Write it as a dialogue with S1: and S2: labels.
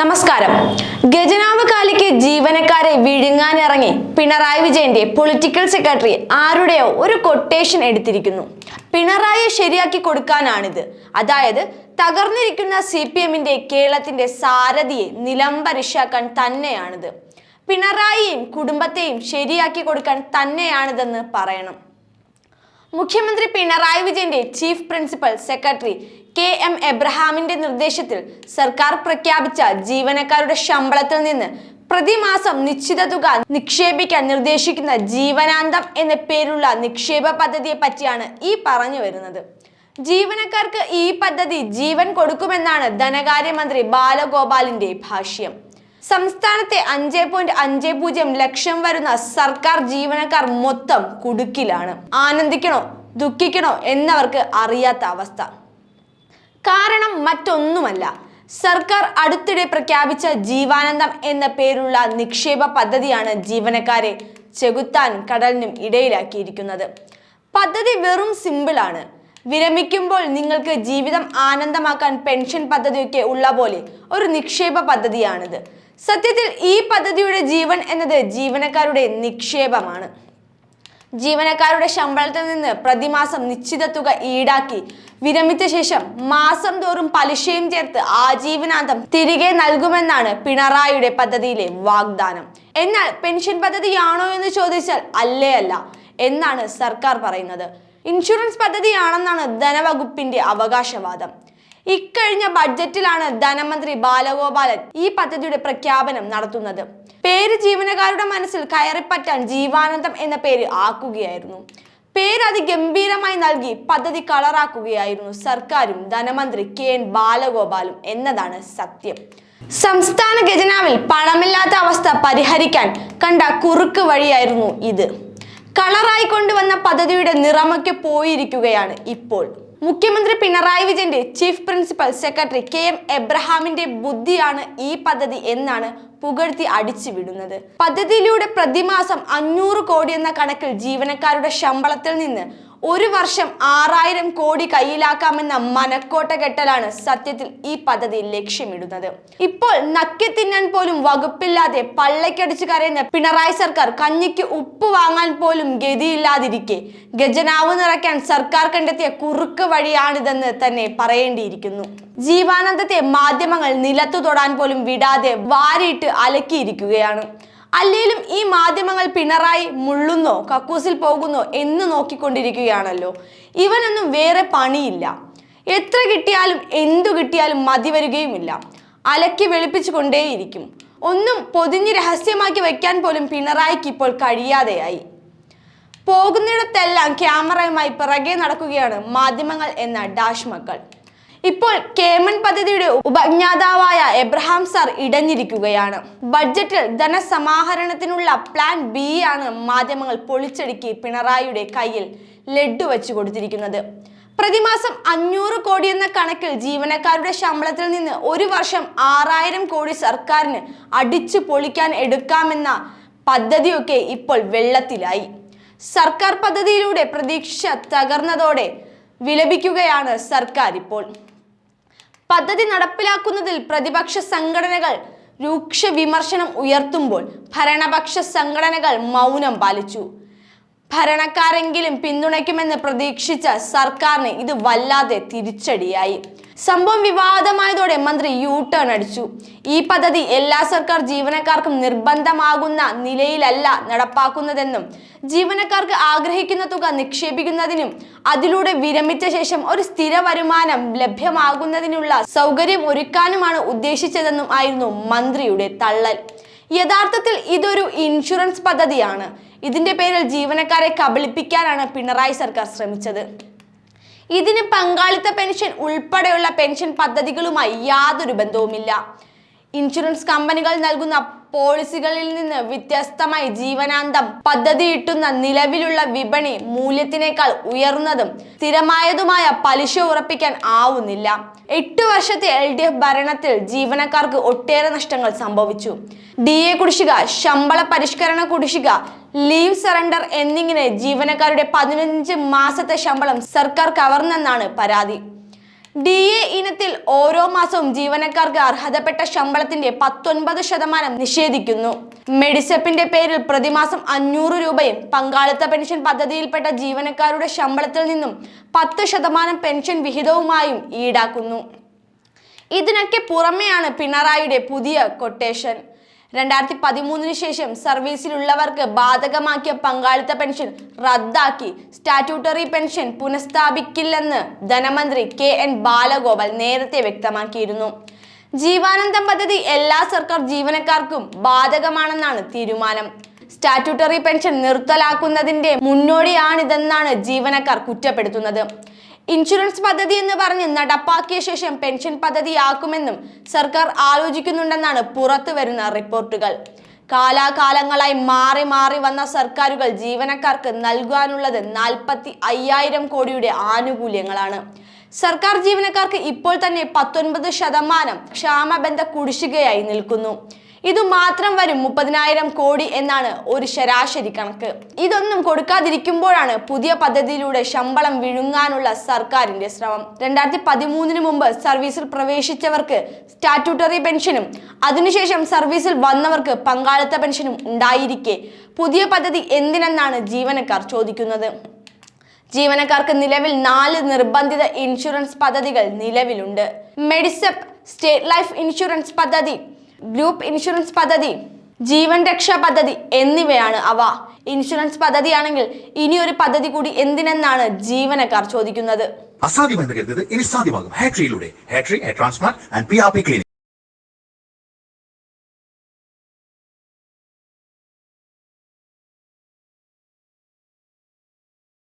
S1: നമസ്കാരം. ഗജനാവ് കാലിക്ക് ജീവനക്കാരെ വിഴുങ്ങാനിറങ്ങി പിണറായി വിജയന്റെ പൊളിറ്റിക്കൽ സെക്രട്ടറി ആരുടെയോ ഒരു കൊട്ടേഷൻ എടുത്തിരിക്കുന്നു. പിണറായിയെ ശരിയാക്കി കൊടുക്കാനാണിത്. അതായത് തകർന്നിരിക്കുന്ന സി പി എമ്മിന്റെ കേരളത്തിന്റെ സാരഥിയെ നിലംപരിശാക്കാൻ തന്നെയാണിത്. പിണറായിയെയും കുടുംബത്തെയും ശരിയാക്കി കൊടുക്കാൻ തന്നെയാണിതെന്ന് പറയണം. മുഖ്യമന്ത്രി പിണറായി വിജയന്റെ chief principal secretary K M എബ്രഹാമിന്റെ നിർദ്ദേശത്തിൽ സർക്കാർ പ്രഖ്യാപിച്ച ജീവനക്കാരുടെ ശമ്പളത്തിൽ നിന്ന് പ്രതിമാസം നിശ്ചിത തുക നിക്ഷേപിക്കാൻ നിർദ്ദേശിക്കുന്ന ജീവനാന്തം എന്ന പേരുള്ള നിക്ഷേപ പദ്ധതിയെ പറ്റിയാണ് ഈ പറഞ്ഞു വരുന്നത്. ജീവനക്കാർക്ക് ഈ പദ്ധതി ജീവൻ കൊടുക്കുമെന്നാണ് ധനകാര്യമന്ത്രി ബാലഗോപാലിന്റെ ഭാഷ്യം. സംസ്ഥാനത്തെ അഞ്ച് പോയിന്റ് അഞ്ച് പൂജ്യം ലക്ഷം വരുന്ന സർക്കാർ ജീവനക്കാർ മൊത്തം കുടുക്കിലാണ്. ആനന്ദിക്കണോ? ദുഃഖിക്കണോ? എന്നവർക്ക് അറിയാത്ത അവസ്ഥ. കാരണം മറ്റൊന്നുമല്ല. സർക്കാർ അടുത്തിടെ പ്രഖ്യാപിച്ച ജീവാനന്ദം എന്ന പേരുള്ള നിക്ഷേപ പദ്ധതിയാണ് ജീവനക്കാരെ ചെകുത്താനും കടലിനും ഇടയിലാക്കിയിരിക്കുന്നത്. പദ്ധതി വെറും സിമ്പിളാണ്. വിരമിക്കുമ്പോൾ നിങ്ങൾക്ക് ജീവിതം ആനന്ദമാക്കാൻ പെൻഷൻ പദ്ധതിയൊക്കെ ഉള്ള പോലെ ഒരു നിക്ഷേപ പദ്ധതിയാണിത്. സത്യത്തിൽ ഈ പദ്ധതിയുടെ ജീവൻ എന്നത് ജീവനക്കാരുടെ നിക്ഷേപമാണ്. ജീവനക്കാരുടെ ശമ്പളത്തിൽ നിന്ന് പ്രതിമാസം നിശ്ചിത തുക ഈടാക്കി. വിരമിച്ച ശേഷം മാസം തോറും പലിശയും ചേർത്ത് ആജീവനാന്തം തിരികെ നൽകുമെന്നാണ് പിണറായിയുടെ പദ്ധതിയിലെ വാഗ്ദാനം. എന്നാൽ പെൻഷൻ പദ്ധതിയാണോ എന്ന് ചോദിച്ചാൽ അല്ലേ അല്ല എന്നാണ് സർക്കാർ പറയുന്നത്. ഇൻഷുറൻസ് പദ്ധതിയാണെന്നാണ് ധനവകുപ്പിന്റെ അവകാശവാദം. ഇക്കഴിഞ്ഞ ബഡ്ജറ്റിലാണ് ധനമന്ത്രി ബാലഗോപാലൻ ഈ പദ്ധതിയുടെ പ്രഖ്യാപനം നടത്തുന്നത്. പേര് ജീവനക്കാരുടെ മനസ്സിൽ കയറിപ്പറ്റാൻ ജീവാനന്ദം എന്ന പേര് ആക്കുകയായിരുന്നു. പേര് അതിഗംഭീരമായി നൽകി പദ്ധതി കളറാക്കുകയായിരുന്നു സർക്കാരും ധനമന്ത്രി കെ എൻ ബാലഗോപാലും എന്നതാണ് സത്യം. സംസ്ഥാന ഖജനാവിൽ പണമില്ലാത്ത അവസ്ഥ പരിഹരിക്കാൻ കണ്ട കുറുക്ക് വഴിയായിരുന്നു ഇത്. കളറായി കൊണ്ടുവന്ന പദ്ധതിയുടെ നിറമൊക്കെ പോയിരിക്കുകയാണ് ഇപ്പോൾ. മുഖ്യമന്ത്രി പിണറായി വിജയന്റെ chief principal secretary K M എബ്രഹാമിന്റെ ബുദ്ധിയാണ് ഈ പദ്ധതി എന്നാണ് പുകഴ്ത്തി അടിച്ചു വിടുന്നത്. പദ്ധതിയിലൂടെ പ്രതിമാസം അഞ്ഞൂറ് കോടി എന്ന കണക്കിൽ ജീവനക്കാരുടെ ശമ്പളത്തിൽ നിന്ന് ഒരു വർഷം ആറായിരം കോടി കയ്യിലാക്കാമെന്ന മനക്കോട്ട കെട്ടലാണ് സത്യത്തിൽ ഈ പദ്ധതി ലക്ഷ്യമിടുന്നത്. ഇപ്പോൾ നക്കി തിന്നാൻ പോലും വകുപ്പില്ലാതെ പള്ളക്കടിച്ച് കരയുന്ന പിണറായി സർക്കാർ കഞ്ഞിക്ക് ഉപ്പ് വാങ്ങാൻ പോലും ഗതിയില്ലാതിരിക്കെ. ഗജനാവ് നിറയ്ക്കാൻ സർക്കാർ കണ്ടെത്തിയ കുറുക്ക് വഴിയാണിതെന്ന് തന്നെ പറയേണ്ടിയിരിക്കുന്നു. ജീവാനന്ദത്തെ മാധ്യമങ്ങൾ നിലത്തു തൊടാൻ പോലും വിടാതെ വാരിയിട്ട് അലക്കിയിരിക്കുകയാണ്. അല്ലേലും ഈ മാധ്യമങ്ങൾ പിണറായി മുള്ളുന്നോ കക്കൂസിൽ പോകുന്നോ എന്ന് നോക്കിക്കൊണ്ടിരിക്കുകയാണല്ലോ. ഇവനൊന്നും വേറെ പണിയില്ല. എത്ര കിട്ടിയാലും എന്തു കിട്ടിയാലും മതി വരികയുമില്ല. അലക്കി വെളുപ്പിച്ചു കൊണ്ടേയിരിക്കും ഒന്നും പൊതിഞ്ഞ് രഹസ്യമാക്കി വെക്കാൻ പോലും പിണറായിക്ക് ഇപ്പോൾ കഴിയാതെയായി. പോകുന്നിടത്തെല്ലാം ക്യാമറയുമായി പിറകെ നടക്കുകയാണ് മാധ്യമങ്ങൾ എന്ന ഡാഷ് മക്കൾ. ഇപ്പോൾ കേമൻ പദ്ധതിയുടെ ഉപജ്ഞാതാവായ എബ്രഹാം സാർ ഇടഞ്ഞിരിക്കുകയാണ്. ബഡ്ജറ്റിൽ ധനസമാഹരണത്തിനുള്ള പ്ലാൻ ബി ആണ് മാധ്യമങ്ങൾ പൊളിച്ചടുക്കി പിണറായിയുടെ കയ്യിൽ ലഡ്ഡു വെച്ചു കൊടുത്തിരിക്കുന്നത്. പ്രതിമാസം അഞ്ഞൂറ് കോടി എന്ന കണക്കിൽ ജീവനക്കാരുടെ ശമ്പളത്തിൽ നിന്ന് ഒരു വർഷം ആറായിരം കോടി സർക്കാരിന് അടിച്ചു പൊളിക്കാൻ എടുക്കാമെന്ന പദ്ധതിയൊക്കെ ഇപ്പോൾ വെള്ളത്തിലായി. സർക്കാർ പദ്ധതിയിലൂടെ പ്രതീക്ഷ തകർന്നതോടെ വിലപിക്കുകയാണ് സർക്കാർ ഇപ്പോൾ. പദ്ധതി നടപ്പിലാക്കുന്നതിൽ പ്രതിപക്ഷ സംഘടനകൾ രൂക്ഷ വിമർശനം ഉയർത്തുമ്പോൾ ഭരണപക്ഷ സംഘടനകൾ മൗനം പാലിച്ചു. ഭരണക്കാരെങ്കിലും പിന്തുണയ്ക്കുമെന്ന് പ്രതീക്ഷിച്ച സർക്കാരിന് ഇത് വല്ലാതെ തിരിച്ചടിയായി. സംഭവം വിവാദമായതോടെ മന്ത്രി യു ടേൺ അടിച്ചു. ഈ പദ്ധതി എല്ലാ സർക്കാർ ജീവനക്കാർക്കും നിർബന്ധമാകുന്ന നിലയിലല്ല നടപ്പാക്കുന്നതെന്നും ജീവനക്കാർക്ക് ആഗ്രഹിക്കുന്ന തുക നിക്ഷേപിക്കുന്നതിനും അതിലൂടെ വിരമിച്ച ശേഷം ഒരു സ്ഥിര വരുമാനം ലഭ്യമാകുന്നതിനുള്ള സൗകര്യം ഒരുക്കാനുമാണ് ഉദ്ദേശിച്ചതെന്നും ആയിരുന്നു മന്ത്രിയുടെ തള്ളൽ. യഥാർത്ഥത്തിൽ ഇതൊരു ഇൻഷുറൻസ് പദ്ധതിയാണ്. ഇതിന്റെ പേരിൽ ജീവനക്കാരെ കബളിപ്പിക്കാനാണ് പിണറായി സർക്കാർ ശ്രമിച്ചത്. ഇതിന് പങ്കാളിത്ത പെൻഷൻ ഉൾപ്പെടെയുള്ള പെൻഷൻ പദ്ധതികളുമായി യാതൊരു ബന്ധവുമില്ല. ഇൻഷുറൻസ് കമ്പനികൾ നൽകുന്ന പോളിസികളിൽ നിന്ന് വ്യത്യസ്തമായി ജീവനാന്തം പദ്ധതിയിട്ടുന്ന നിലവിലുള്ള വിപണി മൂല്യത്തിനേക്കാൾ ഉയർന്നതും സ്ഥിരമായതുമായ പലിശ ഉറപ്പിക്കാൻ ആവുന്നില്ല. എട്ട് വർഷത്തെ എൽ ഡി എഫ് ഭരണത്തിൽ ജീവനക്കാർക്ക് ഒട്ടേറെ നഷ്ടങ്ങൾ സംഭവിച്ചു. ഡി എ കുടിശ്ശിക ശമ്പള പരിഷ്കരണ കുടിശ്ശിക ലീവ് സറണ്ടർ എന്നിങ്ങനെ ജീവനക്കാരുടെ പതിനഞ്ച് മാസത്തെ ശമ്പളം സർക്കാർ കവർന്നെന്നാണ് പരാതി. ഡി എ ഇനത്തിൽ ഓരോ മാസവും ജീവനക്കാർക്ക് അർഹതപ്പെട്ട ശമ്പളത്തിന്റെ പത്തൊൻപത് ശതമാനം നിഷേധിക്കുന്നു. മെഡിസെപ്പിന്റെ പേരിൽ പ്രതിമാസം അഞ്ഞൂറ് രൂപയും പങ്കാളിത്ത പെൻഷൻ പദ്ധതിയിൽപ്പെട്ട ജീവനക്കാരുടെ ശമ്പളത്തിൽ നിന്നും പത്ത് ശതമാനം പെൻഷൻ വിഹിതവുമായും ഈടാക്കുന്നു. ഇതിനൊക്കെ പുറമെയാണ് പിണറായിയുടെ പുതിയ കൊട്ടേഷൻ. രണ്ടായിരത്തി പതിമൂന്നിന് ശേഷം സർവീസിലുള്ളവർക്ക് ബാധകമാക്കിയ പങ്കാളിത്ത പെൻഷൻ റദ്ദാക്കി. സ്റ്റാറ്റ്യൂട്ടറി പെൻഷൻ പുനഃസ്ഥാപിക്കില്ലെന്ന് ധനമന്ത്രി കെ എൻ ബാലഗോപാൽ നേരത്തെ വ്യക്തമാക്കിയിരുന്നു. ജീവാനന്ദം പദ്ധതി എല്ലാ സർക്കാർ ജീവനക്കാർക്കും ബാധകമാണെന്നാണ് തീരുമാനം. സ്റ്റാറ്റ്യൂട്ടറി പെൻഷൻ നിർത്തലാക്കുന്നതിന്റെ മുന്നോടിയാണിതെന്നാണ് ജീവനക്കാർ കുറ്റപ്പെടുത്തുന്നത്. ഇൻഷുറൻസ് പദ്ധതി എന്ന് പറഞ്ഞ് നടപ്പാക്കിയ ശേഷം പെൻഷൻ പദ്ധതിയാക്കുമെന്നും സർക്കാർ ആലോചിക്കുന്നുണ്ടെന്നാണ് പുറത്തു വരുന്ന റിപ്പോർട്ടുകൾ. കാലാകാലങ്ങളായി മാറി മാറി വന്ന സർക്കാരുകൾ ജീവനക്കാർക്ക് നൽകാനുള്ളത് നാൽപ്പത്തി അയ്യായിരം കോടിയുടെ ആനുകൂല്യങ്ങളാണ്. സർക്കാർ ജീവനക്കാർക്ക് ഇപ്പോൾ തന്നെ പത്തൊൻപത് ശതമാനം ക്ഷാമബന്ധ കുടിശ്ശികയായി നിൽക്കുന്നു. ഇത് മാത്രം വരും മുപ്പതിനായിരം കോടി എന്നാണ് ഒരു ശരാശരി കണക്ക്. ഇതൊന്നും കൊടുക്കാതിരിക്കുമ്പോഴാണ് പുതിയ പദ്ധതിയിലൂടെ ശമ്പളം വിഴുങ്ങാനുള്ള സർക്കാരിന്റെ ശ്രമം. രണ്ടായിരത്തി പതിമൂന്നിന് മുമ്പ് സർവീസിൽ പ്രവേശിച്ചവർക്ക് സ്റ്റാറ്റ്യൂട്ടറി പെൻഷനും അതിനുശേഷം സർവീസിൽ വന്നവർക്ക് പങ്കാളിത്ത പെൻഷനും ഉണ്ടായിരിക്കെ. പുതിയ പദ്ധതി എന്തിനെന്നാണ് ജീവനക്കാർ ചോദിക്കുന്നത്? ജീവനക്കാർക്ക് നിലവിൽ നാല് നിർബന്ധിത ഇൻഷുറൻസ് പദ്ധതികൾ നിലവിലുണ്ട്. മെഡിസെപ് സ്റ്റേറ്റ് ലൈഫ് ഇൻഷുറൻസ് പദ്ധതി ഗ്രൂപ്പ് ഇൻഷുറൻസ് പദ്ധതി ജീവൻ രക്ഷാ പദ്ധതി എന്നിവയാണ് അവ. ഇൻഷുറൻസ് പദ്ധതിയാണെങ്കിൽ ഇനി ഒരു പദ്ധതി കൂടി എന്തിനെന്നാണ് ജീവനക്കാർ ചോദിക്കുന്നത്?
S2: അസാധ്യമെന്ന് കരുതുന്നത് ഇനി സാധ്യമാകും. ഹാട്രിയിലൂടെ hair transplant and P R P clinic